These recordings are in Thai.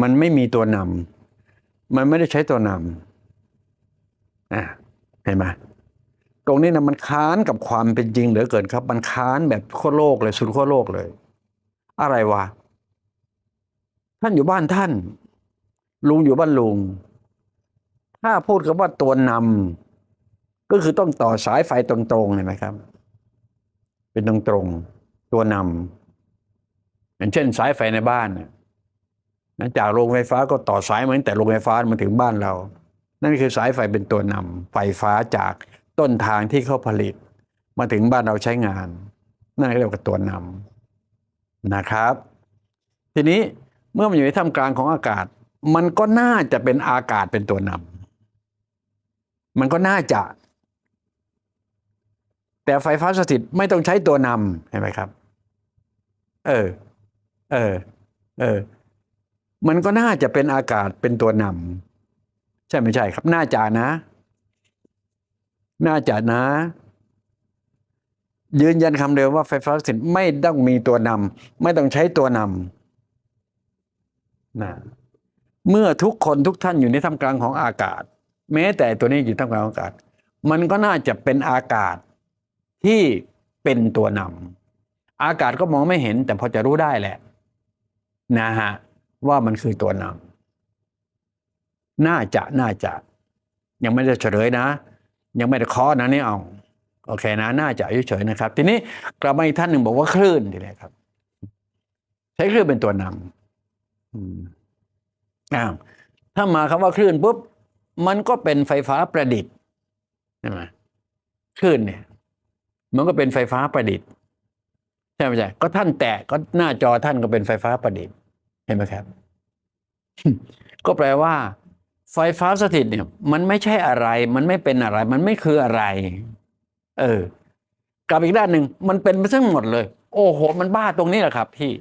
มันไม่มีตัวนำมันไม่ได้ใช้ตัวนำอะเห็นไหมตรงนี้นะมันค้านกับความเป็นจริงเหลือเกินครับ มันค้านแบบขั้วโลกเลยสุดขั้วโลกเลย อะไรวะท่านอยู่บ้านท่าน ลุงอยู่บ้านลุง ถ้าพูดคำว่าตัวนำก็คือต้องต่อสายไฟตรงๆเห็นไหมครับ เป็นตรงๆตัวนำอย่างเช่นสายไฟในบ้านน่ะ นะจากโรงไฟฟ้าก็ต่อสายมาตั้งแต่โรงไฟฟ้ามาถึงบ้านเรา นั่นคือสายไฟเป็นตัวนำไฟฟ้าจากต้นทางที่เขาผลิต มาถึงบ้านเราใช้งาน นั่นเรียกว่าตัวนำนะครับ ทีนี้เมื่อมันอยู่ในท่ามกลางของอากาศ มันก็น่าจะเป็นอากาศเป็นตัวนำมันก็น่าจะ แต่ไฟฟ้าสถิตไม่ต้องใช้ตัวนำเห็นไหมครับ เออ เออ เออ มันก็น่าจะเป็นอากาศเป็นตัวนำใช่ไม่ใช่ครับ น่าจะนะ น่าจะนะ ยืนยันคำเดิมว่าไฟฟ้าสถิตไม่ต้องมีตัวนำไม่ต้องใช้ตัวนำนะเมื่อทุกคนทุกท่านอยู่ในท่ามกลางของอากาศ แม้แต่ตัวนี้อยู่ท่ามกลางของอากาศ มันก็น่าจะเป็นอากาศที่เป็นตัวนำอากาศก็มองไม่เห็น แต่พอจะรู้ได้แหละ นะฮะ ว่ามันคือตัวนำน่าจะน่าจะ ยังไม่ได้เฉลยนะ ยังไม่ได้คอนะนี่เอาโอเคนะ น่าจะเฉยๆนะครับ ทีนี้กลับมาอีกท่านหนึ่งบอกว่าคลื่นทีนี้ครับ ใช้คลื่นเป็นตัวนำอ้าวถ้ามาคำว่าคลื่นปุ๊บมันก็เป็นไฟฟ้าประดิษฐ์ใช่ไหมคลื่นเนี่ย มันก็เป็นไฟฟ้าประดิษฐ์ใช่ไหมใช่ก็ท่านแตะก็หน้าจอท่านก็เป็นไฟฟ้าประดิษฐ์ ห็นไหมครับ ก็แปลว่า ไฟฟ้าสถิตเนี่ย มันไม่ใช่อะไร มันไม่เป็นอะไร มันไม่คืออะไร เออ กับอีกด้านหนึ่งมันเป็นไปทั้งหมดเลย โอ้โห มันบ้าตรงนี้แหละครับ พี่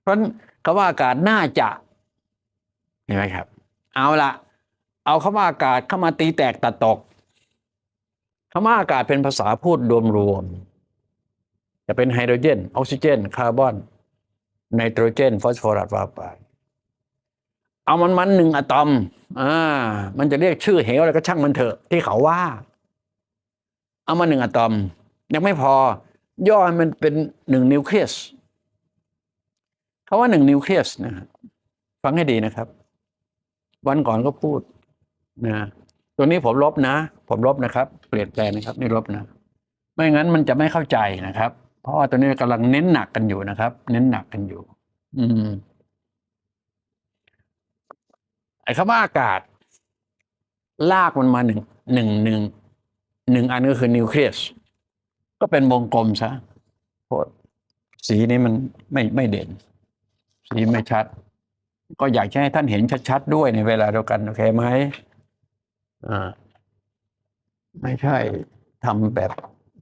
เพราะฉะนั้นคำว่าอากาศน่าจะเห็นไหมครับ เอาละเอาคำว่าอากาศเข้ามาตีแตกตัดตกคำว่าอากาศเป็นภาษาพูดรวมๆจะเป็นไฮโดรเจน ออกซิเจน คาร์บอน ไนโตรเจน ฟอสฟอรัสว่าไป เอามันมันหนึ่งอะตอม อ่า มันจะเรียกชื่อเหวอะไรก็ช่างมันเถอะ ที่เขาว่า เอามาหนึ่งอะตอม ยังไม่พอย่อให้มันเป็นหนึ่งนิวเคลียสคาว่าหนึ่งนิวเคลียสนะฟังให้ดีนะครับ วันก่อนก็พูดนะตัวนี้ผมลบนะ ผมลบนะครับ เปลี่ยนแปลงนะครับ นี่ลบนะ ไม่งั้นมันจะไม่เข้าใจนะครับ เพราะว่าตัวนี้กำลังเน้นหนักกันอยู่นะครับ เน้นหนักกันอยู่ อืม ไอ้คำว่าอากาศ ลากมันมาหนึ่งหนึ่งหนึ่งหนึ่งอันก็คือนิวเคลียสก็เป็นวงกลมซะเพราะสีนี้มันไม่ไม่เด่น สีไม่ชัด ก็อยากให้ท่านเห็นชัดๆด้วยในเวลาเดียวกันโอเคไหมอ่า ไม่ใช่ทำแบบ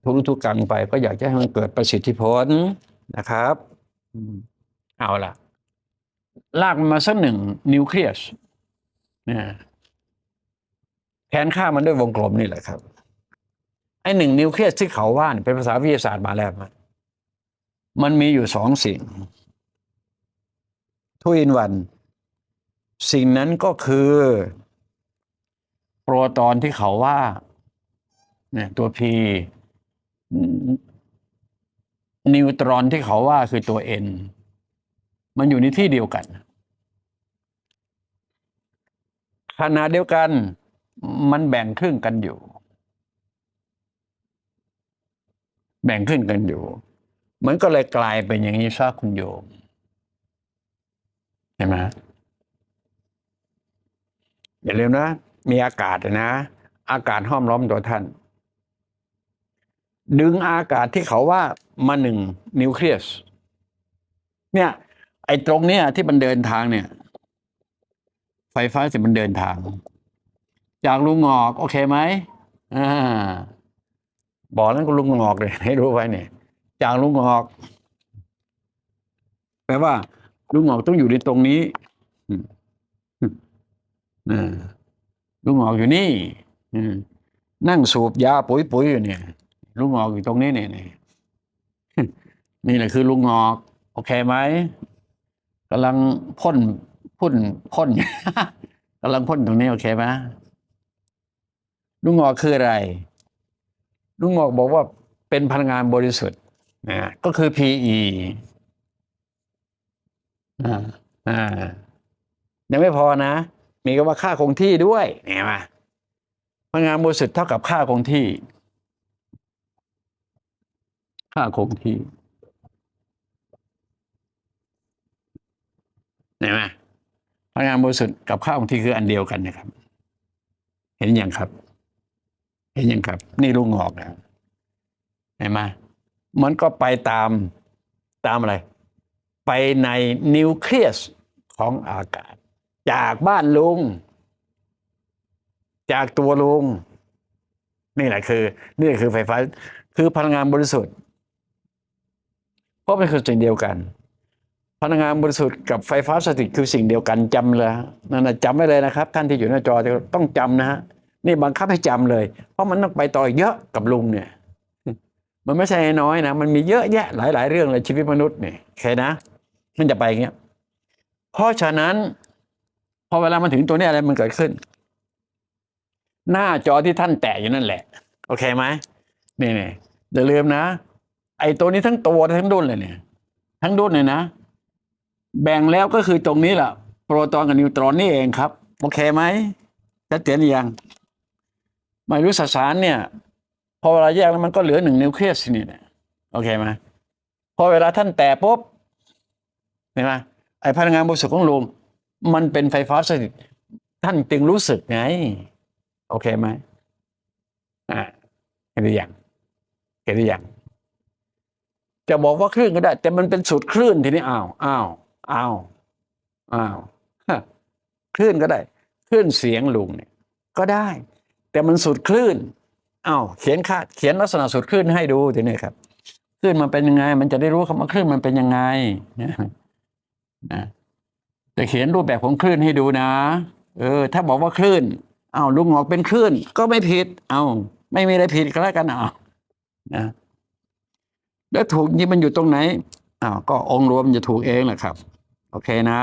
ทุรุทุกังไป ก็อยากจะให้มันเกิดประสิทธิผลนะครับเอาล่ะ ลากมันมาสักหนึ่งนิวเคลียสนะแทนค่ามันด้วยวงกลมนี่แหละครับไอ้หนึ่งนิวเคลียสที่เขาว่าเนี่ยเป็นภาษาวิทยาศาสตร์มาแล้วมันมันมีอยู่สองสิ่งทูอินวัน สิ่งนั้นก็คือ โปรตอนที่เขาว่า เนี่ย ตัว P นิวตรอนที่เขาว่าคือตัว N มันอยู่ในที่เดียวกัน ขณะเดียวกัน มันแบ่งครึ่งกันอยู่ แบ่งครึ่งกันอยู่ มันก็เลยกลายเป็นอย่างนี้ซะคุณโยมเห็นไหมอย่าลืมนะ มีอากาศนะ อากาศห้อมล้อมตัวท่าน ดึงอากาศที่เขาว่ามาหนึ่งนิวเคลียส เนี่ย ไอ้ตรงเนี้ยที่มันเดินทางเนี่ย ไฟฟ้าสิมันเดินทาง จากลุงงอกโอเคไหมอ่าบอกแล้วก็ลุงงอกเลยให้รู้ไว้เนี่ย จากลุงงอก แปลว่า ลุงงอกต้องอยู่ในตรงนี้ลุงงอกอยู่นี่นั่งสูบยาปุ๋ยปุ๋ยอยู่เนี่ย ลุงงอกอยู่ตรงนี้เนี่ยนี่นี่แหละคือลุงงอก โอเคไหมกำลังพ่นพ่นพ่นกำลังพ่นตรงนี้โอเคไหมลุงงอกคืออะไรลุงงอกบอกว่าเป็นพลังงานบริสุทธิ์นะก็คือ PE อ่าอ่ายังไม่พอนะ มีก็ว่าค่าคงที่ด้วยเห็นไหมพลังงานบริสุทธิ์เท่ากับค่าคงที่ ค่าคงที่เห็นไหมพลังงานบริสุทธิ์กับค่าคงที่คืออันเดียวกันนะครับ เห็นอย่างครับ เห็นอย่างครับ นี่ลุงงอกนะเห็นไหมมันก็ไปตามตามอะไร ไปในนิวเคลียสของอากาศ จากบ้านลุง จากตัวลุง นี่แหละคือ นี่คือไฟฟ้า คือพลังงานบริสุทธิ์ เพราะมันคือสิ่งเดียวกัน พลังงานบริสุทธิ์กับไฟฟ้าสถิตคือสิ่งเดียวกันจำเลยนั่นนะจำไว้เลยนะครับ ท่านที่อยู่หน้าจอต้องจำนะฮะนี่บังคับให้จำเลย เพราะมันต้องไปต่อเยอะกับลุงเนี่ย มันไม่ใช่น้อยนะ มันมีเยอะแยะหลาย ๆ เรื่องเลยชีวิตมนุษย์เนี่ยโอเคนะ มันจะไปอย่างเงี้ย เพราะฉะนั้น พอเวลามันถึงตัวนี้อะไรมันเกิดขึ้น หน้าจอที่ท่านแตะอยู่นั่นแหละ โอเคไหมนี่นี่อย่าลืมนะ ไอ้ตัวนี้ทั้งตัวทั้งดุนเลยเนี่ย ทั้งดุนเลยนะ แบ่งแล้วก็คือตรงนี้แหละโปรตอนกับนิวตรอนนี่เองครับ โอเคไหมชัดเจนหรือยังไม่รู้สสารเนี่ย พอเวลาแยกแล้วมันก็เหลือหนึ่งนิวเคลียสนี่เนี่ยโอเคไหมพอเวลาท่านแตะปุ๊บเห็นไหมไอ้พลังงานบริสุทธิ์ของลุงมันเป็นไฟฟ้าสถิตท่านจึงรู้สึกไง โอเคไหมอ่าเห็นหรือยังเห็นหรือยัง จะบอกว่าคลื่นก็ได้ แต่มันเป็นสูตรคลื่นทีนี้อ้าวอ้าวอ้าวอ้าวคลื่นก็ได้คลื่นเสียงลุงเนี่ย ก็ได้ แต่มันสูตรคลื่นอ้าวเขียนค่าเขียนลักษณะสูตรคลื่นให้ดูทีนี้ครับคลื่นมันเป็นยังไง มันจะได้รู้คำว่าคลื่นมันเป็นยังไงนะนะจะเขียนรูปแบบของคลื่นให้ดูนะ เออ ถ้าบอกว่าคลื่นอ้าวลุงหงอกเป็นคลื่นก็ไม่ผิด เอาไม่มีอะไรผิดก็แล้วกันเอานะ แล้วถูกนี่มันอยู่ตรงไหนอ้าวก็องค์รวมจะถูกเองแหละครับ โอเคนะ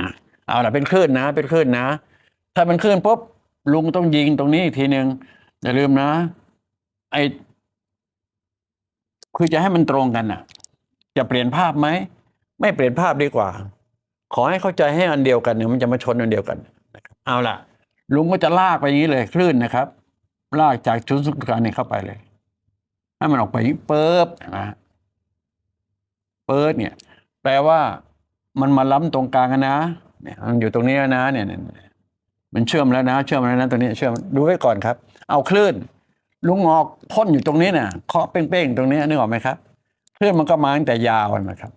นะเอาล่ะเป็นคลื่นนะ เป็นคลื่นนะ ถ้าเป็นคลื่นปุ๊บลุงต้องยิงตรงนี้อีกทีหนึ่งอย่าลืมนะ ไอคือจะให้มันตรงกันอะ จะเปลี่ยนภาพไหมไม่เปลี่ยนภาพดีกว่า ขอให้เข้าใจให้อันเดียวกันเนี่ยมันจะมาชนอันเดียวกันนะครับเอาล่ะ ลุงก็จะลากไปอย่างนี้เลยคลื่นนะครับ ลากจากชุดสุขการเนี่ยเข้าไปเลย ให้มันออกไปนี้เปิบนะเปิดเนี่ย แปลว่ามันมาล้ำตรงกลางนะเนี่ยมันอยู่ตรงนี้แล้วนะเนี่ยเนี่ยเนี่ยมันเชื่อมแล้วนะ เชื่อมแล้วนะตรงนี้เชื่อมดูไว้ก่อนครับ เอาคลื่นลุงงอกพ่นอยู่ตรงนี้เนี่ยเคาะเป้งๆตรงนี้นึกออกไหมครับคลื่นมันก็มาตั้งแต่ยาวนะครับ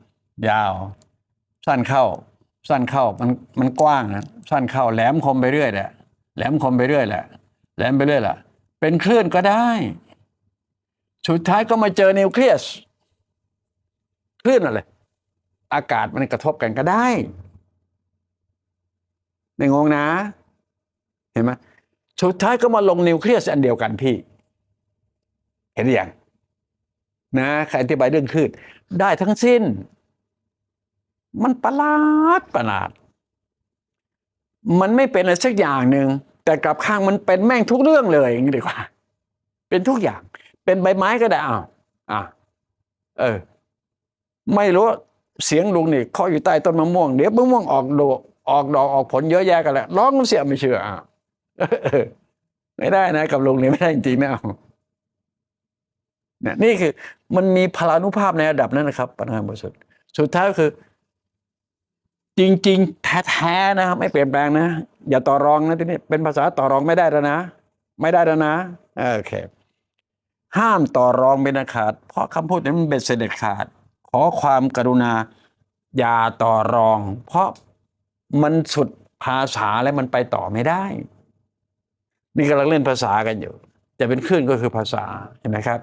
ยาว สั้นเข้า สั้นเข้ามันมันกว้างนะสั้นเข้าแหลมคมไปเรื่อยแหละแหลมคมไปเรื่อยแหละแหลมไปเรื่อยแหละ เป็นคลื่นก็ได้ สุดท้ายก็มาเจอนิวเคลียสคลื่นอะไร อากาศมันกระทบกันก็ได้ไม่งงนะ เห็นไหมสุดท้ายก็มาลงนิวเคลียสอันเดียวกันพี่ เห็นหรือยังนะใครอธิบายเรื่องคลื่นได้ทั้งสิ้น มันประหลาดประหลาด มันไม่เป็นอะไรสักอย่างหนึ่ง แต่กลับข้างมันเป็นแม่งทุกเรื่องเลยอย่างนี้ดีกว่า เป็นทุกอย่าง เป็นใบไม้ก็ได้อ้าวอะเออ ไม่รู้เสียงลุงนี่เคาะอยู่ใต้ต้นมะม่วงเดี๋ยวมะม่วงออกดอกออกดอกออกผลเยอะแยะกันแหละร้องเสียไม่เชื่ออะไม่ได้นะ กับลุงนี่ไม่ได้จริงๆนะเอาเนี่ยนี่คือ มันมีพลานุภาพในระดับนั้นนะครับพลังงาบริสุทธิ์สุดท้ายก็คือ จริง ๆ แท้ๆนะครับไม่เปลี่ยนแปลงนะ อย่าต่อรองนะทีนี้เป็นภาษาต่อรองไม่ได้แล้วนะ ไม่ได้แล้วนะโอเคห้ามต่อรองเป็นอันขาด เพราะคำพูดนี้มันเป็นเสด็จขาด ขอความกรุณา อย่าต่อรอง เพราะมันสุดภาษาแล้วมันไปต่อไม่ได้ นี่กำลังเล่นภาษากันอยู่ จะเป็นคลื่นก็คือภาษาเห็นไหมครับ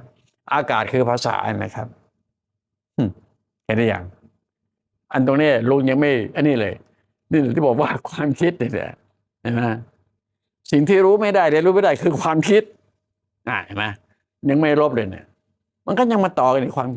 อากาศคือภาษาเห็นไหมครับเห็นได้ยัง อันตรงนี้ลุงยังไม่ อันนี้เลย นี่ที่บอกว่าความคิดเนี่ยเห็นไหมสิ่งที่รู้ไม่ได้เรียนรู้ไม่ได้คือความคิดอ่าเห็นไหมยังไม่ลบเลยเนี่ย มันก็ยังมาต่อกันในความ